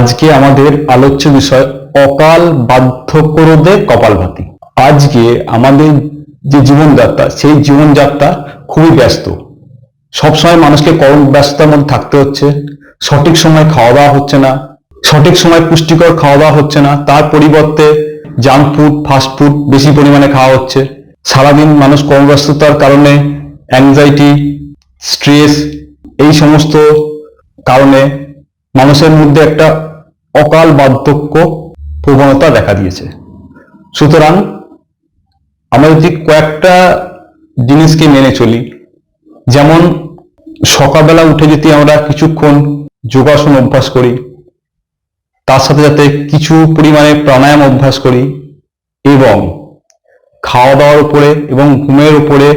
আজকে আমাদের আলোচ্য বিষয় অকাল বার্ধক্যরোধে কপালভাতি। আজকে আমাদের যে জীবনযাত্রা, সেই জীবনযাত্রা খুবই ব্যস্ত। সবসময় মানুষকে কর্ম ব্যস্ততার মধ্যে থাকতে হচ্ছে, সঠিক সময় খাওয়া দাওয়া হচ্ছে না, সঠিক সময় পুষ্টিকর খাওয়া দাওয়া হচ্ছে না, তার পরিবর্তে জাঙ্ক ফুড ফাস্ট ফুড বেশি পরিমাণে খাওয়া হচ্ছে। সারাদিন মানুষ কর্মব্যস্ততার কারণে অ্যাংজাইটি স্ট্রেস এই সমস্ত কারণে মানুষের মধ্যে একটা অকাল বার্ধক্য প্রবণতা দেখা দিয়েছে। সুতরাং আমরা যদি কয়েকটা জিনিসকে মেনে চলি, যেমন সকালবেলা উঠে যদি আমরা কিছুক্ষণ যোগাসন অভ্যাস করি, তার সাথে সাথে কিছু পরিমাণে প্রাণায়াম অভ্যাস করি এবং খাওয়া দাওয়ার উপরে এবং ঘুমের উপরে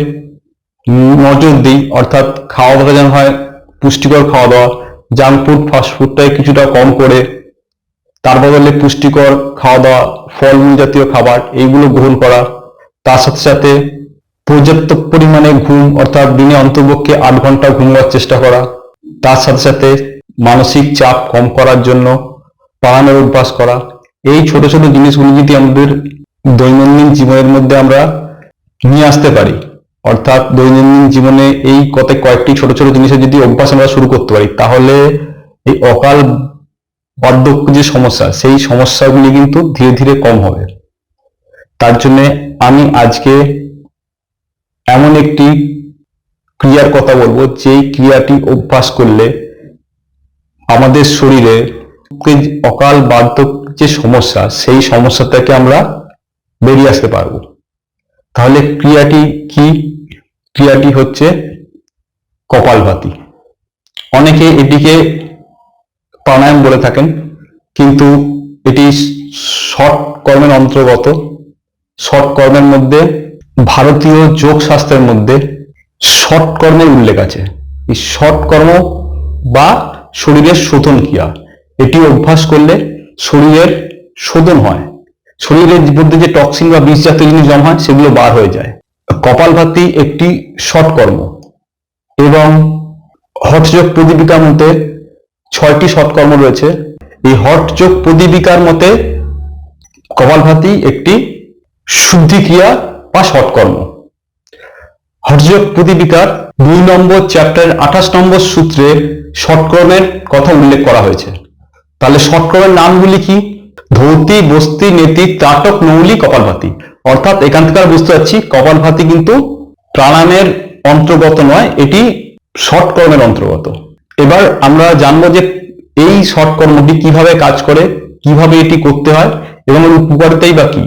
নজর দিই, অর্থাৎ খাওয়া দাওয়া যেন হয় পুষ্টিকর খাওয়া দাওয়া জাঙ্ক ফুড, ফাস্ট ফুডটাই কিছুটা কম করে তার বদলে পুষ্টিকর খাওয়া দাওয়া ফলমূল জাতীয় খাবার এইগুলো গ্রহণ করা। তার সাথে সাথে পর্যাপ্ত পরিমাণে ঘুম, অর্থাৎ দিনে অন্তর্পক্ষে আট ঘণ্টা ঘুমোবার চেষ্টা করা। তার সাথে সাথে মানসিক চাপ কম করার জন্য পালানোর অভ্যাস করা। এই ছোট ছোট জিনিসগুলি যদি আমাদের দৈনন্দিন জীবনের মধ্যে আমরা নিয়ে আসতে পারি, অর্থাৎ দৈনন্দিন জীবনে এই কত কয়েকটি ছোট ছোট জিনিসের যদি অভ্যাস আমরা শুরু করতে পারি, তাহলে এই অকাল বার্ধক্য যে সমস্যা, সেই সমস্যাগুলি কিন্তু ধীরে ধীরে কম হবে। তার জন্য আমি আজকে এমন একটি ক্রিয়ার কথা বলব, যেই ক্রিয়াটি অভ্যাস করলে আমাদের শরীরে অকাল বার্ধক্য যে সমস্যা, সেই সমস্যা থেকে আমরা বেরিয়ে আসতে পারব। তাহলে ক্রিয়াটি কি? ক্রিয়াটি হচ্ছে কপালভাতি। অনেকে এটিকে প্রাণায়াম বলে থাকেন, কিন্তু এটি শর্ট কর্মের অন্তর্গত। শর্ট কর্মের মধ্যে, ভারতীয় যোগ শাস্ত্রের মধ্যে শর্ট কর্মের উল্লেখ আছে। এই শর্ট কর্ম বা শরীরের শোধন ক্রিয়া, এটি অভ্যাস করলে শরীরের শোধন হয়। শরীরের মধ্যে যে টক্সিন বা বিষ জাতীয় জিনিস জমা হয়, সেগুলো বার হয়ে যায়। কপালভাতি একটি শর্ট কর্ম এবং হঠযোগ প্রদীপিকার মতে ছয়টি সৎকর্ম রয়েছে। এই হঠযোগ প্রদীপিকার মতে কপালভাতি একটি শুদ্ধি ক্রিয়া বা সৎকর্ম। হঠযোগ প্রদীপিকার দুই নম্বর চ্যাপ্টারের আঠাশ নম্বর সূত্রে সৎকর্মের কথা উল্লেখ করা হয়েছে। তাহলে সৎকর্মের নামগুলি কি? ধৌতি, বস্তি, নেতি, ত্রাটক নৌলি কপালভাতি। অর্থাৎ এখান থেকে বুঝতে পারছি কপালভাতি কিন্তু প্রাণায়ামের অন্তর্গত নয়, এটি শর্ট কর্মের অন্তর্গত। এবার আমরা জানব যে এই শর্ট কর্মটি কীভাবে কাজ করে, কীভাবে এটি করতে হয় এবং এর উপকারিতাই বা কি।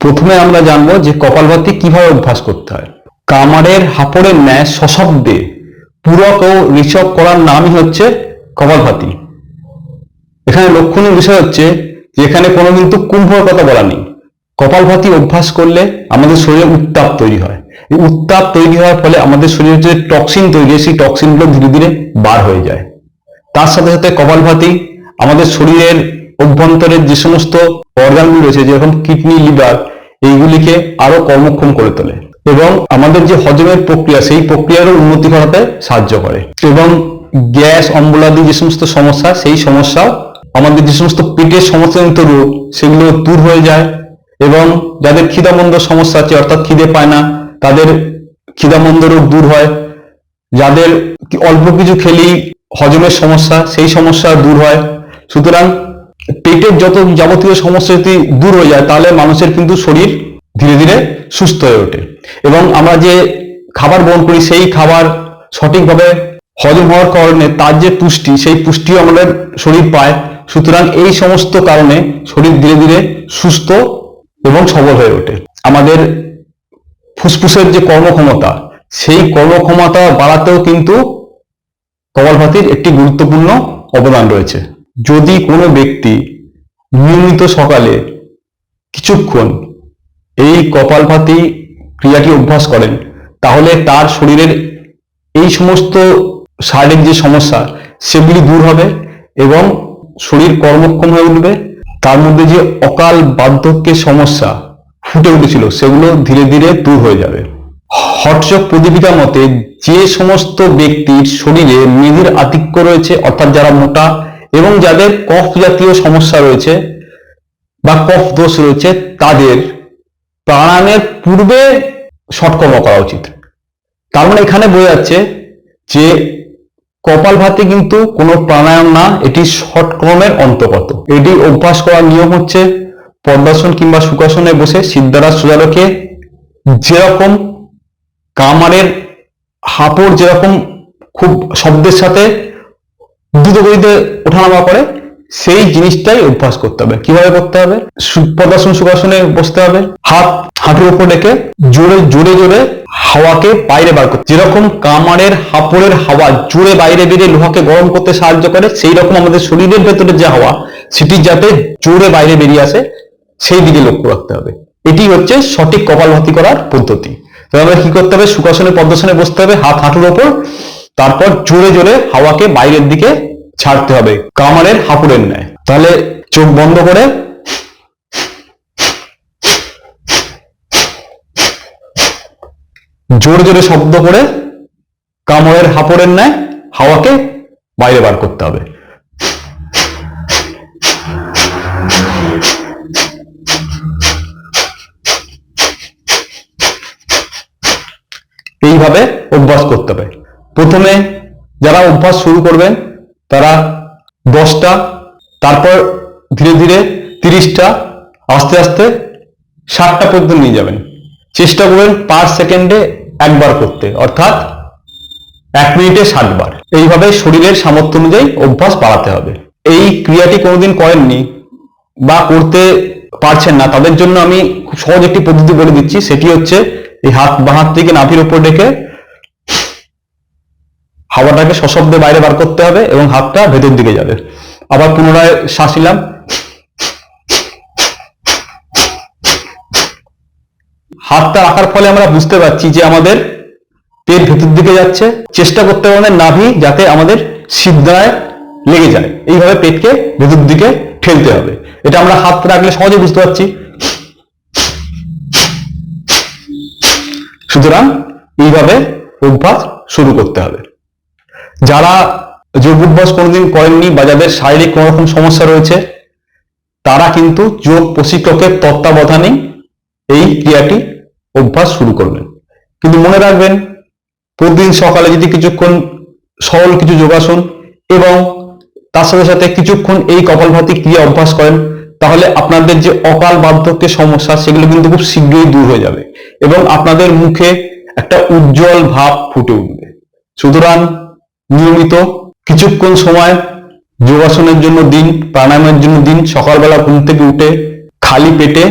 প্রথমে আমরা জানব যে কপালভাতি কীভাবে অভ্যাস করতে হয়। কামারের হাপড়ের ন্যায় সশব্দে পূরক ও ঋষভ করার নামই হচ্ছে কপালভাতি। এখানে লক্ষণীয় বিষয় হচ্ছে যে এখানে কোনো কিন্তু কুম্ভর কথা বলা নেই। কপালভাতি অভ্যাস করলে আমাদের শরীরে উত্তাপ তৈরি হয়। উত্তাপ তৈরি হওয়ার ফলে আমাদের শরীরে যে টক্সিন তৈরি হয়, সেই টক্সিনগুলো ধীরে ধীরে বার হয়ে যায়। তার সাথে সাথে কপালভাতি, আমাদের শরীরের অভ্যন্তরের যে সমস্ত অর্গানগুলো রয়েছে, যেরকম কিডনি লিভার এইগুলিকে আরও কর্মক্ষম করে তোলে এবং আমাদের যে হজমের প্রক্রিয়া, সেই প্রক্রিয়ারও উন্নতি ঘটাতে সাহায্য করে। এবং গ্যাস অম্বলাদি যে সমস্ত সমস্যা, সেই সমস্যা আমাদের যে সমস্ত পেটের সমস্যাজনিত রোগ, সেগুলো দূর হয়ে যায় এবং যাদের খিদামন্দ সমস্যা আছে, অর্থাৎ খিদে পায় না তাদের খিদামন্দ রোগ দূর হয়। যাদের অল্প কিছু খেলেই হজমের সমস্যা, সেই সমস্যা দূর হয়। সুতরাং পেটের যত যাবতীয় সমস্যা যদি দূর হয়ে যায়, তাহলে মানুষের কিন্তু শরীর ধীরে ধীরে সুস্থ হয়ে ওঠে। এবং আমরা যে খাবার গ্রহণ করি, সেই খাবার সঠিকভাবে হজম হওয়ার কারণে তার যে পুষ্টি, সেই পুষ্টিও আমাদের শরীর পায়। সুতরাং এই সমস্ত কারণে শরীর ধীরে ধীরে সুস্থ এবং সবল হয়ে ওঠে। আমাদের ফুসফুসের যে কর্মক্ষমতা, সেই কর্মক্ষমতা বাড়াতেও কিন্তু কপালভাতির একটি গুরুত্বপূর্ণ অবদান রয়েছে। যদি কোনো ব্যক্তি নিয়মিত সকালে কিছুক্ষণ এই কপালভাতি ক্রিয়াটি অভ্যাস করেন, তাহলে তার শরীরের এই সমস্ত শারীরিক যে সমস্যা, সেগুলি দূর হবে এবং শরীর কর্মক্ষম হয়ে উঠবে। তার মধ্যে যে অকাল বার্ধক্যের সমস্যা ফুটে উঠেছিল, সেগুলো ধীরে ধীরে দূর হয়ে যাবে। হটচক প্রদীপিকা মতে, যে সমস্ত ব্যক্তির শরীরে মেঘের আধিক্য রয়েছে, অর্থাৎ যারা মোটা এবং যাদের কফ জাতীয় সমস্যা রয়েছে বা কফ দোষ রয়েছে, তাদের প্রাণায়ামের পূর্বে ষটকর্ম করা উচিত। তার মানে এখানে বোঝা যাচ্ছে যে কপাল ভাতে কিন্তু কোনো প্রাণায়াম না, এটি ষটক্রমের অন্তর্গত। এটি অভ্যাস করার নিয়ম হচ্ছে পদ্মাসন কিংবা সুখাসনে বসে সিদ্ধারা সুজালোকে যেরকম কামারের হাঁপড় যেরকম খুব শব্দের সাথে দ্রুতগতিতে ওঠানামা করে, সেই জিনিসটাই অভ্যাস করতে হবে। কীভাবে করতে হবে? পদ্মাসন সুখাসনে বসতে হবে। হাত হাঁটুর উপর রেখে জোরে জোরে জোরে হাওয়াকে বাইরে বার করতে যেরকম কামারের হাঁপড়ের হাওয়া জোরে বাইরে বেরিয়ে লোহাকে গরম করতে সাহায্য করে সেই রকম আমাদের শরীরের ভেতরে যে হাওয়া, সেটি যাতে জোরে বাইরে বেরিয়ে আসে সেই দিকে লক্ষ্য রাখতে হবে। এটি হচ্ছে সঠিক কপালভাতি করার পদ্ধতি। তবে আমাদের কি করতে হবে? সুখাসনে পদ্মাসনে বসতে হবে, হাত হাঁটুর ওপর। তারপর জোরে জোরে হাওয়াকে বাইরের দিকে ছাড়তে হবে কামারের হাঁপুড়ের ন্যায়। তাহলে চোখ বন্ধ করে জোরে জোরে শব্দ করে কামড়ের হাঁপড়ের ন্যায় হাওয়াকে বাইরে বার করতে হবে। এইভাবে অভ্যাস করতে হবে। প্রথমে যারা অভ্যাস শুরু করবেন তারা দশটা, তারপর ধীরে ধীরে তিরিশটা, আস্তে আস্তে ষাটটা পর্যন্ত নিয়ে যাবেন। চেষ্টা করবেন পার সেকেন্ডে একবার করতে, অর্থাৎ এক মিনিটে ষাট বার এইভাবে শরীরের সামর্থ্য অনুযায়ী অভ্যাস বাড়াতে হবে। এই ক্রিয়াটি কোনোদিন করেননি বা করতে পারছেন না, তাদের জন্য আমি খুব সহজ একটি পদ্ধতি বলে দিচ্ছি। সেটি হচ্ছে এই হাত বা নাভির উপর রেখে হাওয়াটাকে সশব্দে বাইরে বার করতে হবে এবং হাতটা ভেতর দিকে যাবে। আবার পুনরায় শ্বাস নিলাম হাতটা রাখার ফলে আমরা বুঝতে পারছি যে আমাদের পেট ভেতর দিকে যাচ্ছে। চেষ্টা করতে হবে আমাদের নাভি যাতে আমাদের সিদ্ধায় লেগে যায়। এইভাবে পেটকে ভেতর দিকে ঠেলতে হবে। এটা আমরা হাত রাখলে সহজে বুঝতে পারছি। সুতরাং এইভাবে অভ্যাস শুরু করতে হবে। যারা যোগ অভ্যাস কোনোদিন করেননি বা যাদের শারীরিক কোনো রকম সমস্যা রয়েছে, তারা কিন্তু যোগ প্রশিক্ষকের তত্ত্বাবধানে এই ক্রিয়াটি অভ্যাস শুরু করবেন। কিন্তু মনে রাখবেন, প্রতিদিন সকালে যদি কিছুক্ষণ সরল কিছু যোগাসন এবং তার সাথে সাথে কিছুক্ষণ এই কপালভাতি ক্রিয়া অভ্যাস করেন, তাহলে আপনাদের যে অকাল বার্ধক্যের সমস্যা, সেগুলো কিন্তু খুব শীঘ্রই দূর হয়ে যাবে। এবং আপনাদের মুখে একটা উজ্জ্বল ভাব ফুটে উঠবে। সুতরাং নিয়মিত কিছুক্ষণ সময়, যোগাসনের জন্য দিন, প্রাণায়ামের জন্য দিন, সকালবেলা ঘুম থেকে উঠে খালি পেটে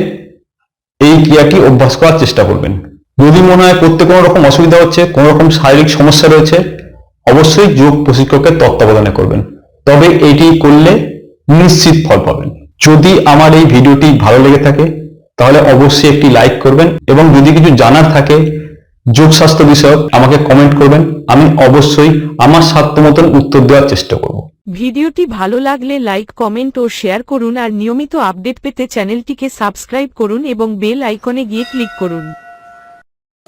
এই ক্রিয়াটি অভ্যাস করার চেষ্টা করবেন। যদি মনে হয় করতে কোনো রকম অসুবিধা হচ্ছে, কোনো রকম শারীরিক সমস্যা রয়েছে, অবশ্যই যোগ প্রশিক্ষকের তত্ত্বাবধানে করবেন। তবে এটি করলে নিশ্চিত ফল পাবেন। যদি আমার এই ভিডিওটি ভালো লেগে থাকে তাহলে অবশ্যই একটি লাইক করবেন এবং যদি কিছু জানার থাকে যোগ স্বাস্থ্য বিষয়ক আমাকে কমেন্ট করবেন। আমি অবশ্যই আমার সাধ্য মতন উত্তর দেওয়ার চেষ্টা করব। ভিডিওটি ভালো লাগলে লাইক কমেন্ট ও শেয়ার করুন আর নিয়মিত আপডেট পেতে চ্যানেলটিকে সাবস্ক্রাইব করুন এবং বেল আইকনে গিয়ে ক্লিক করুন।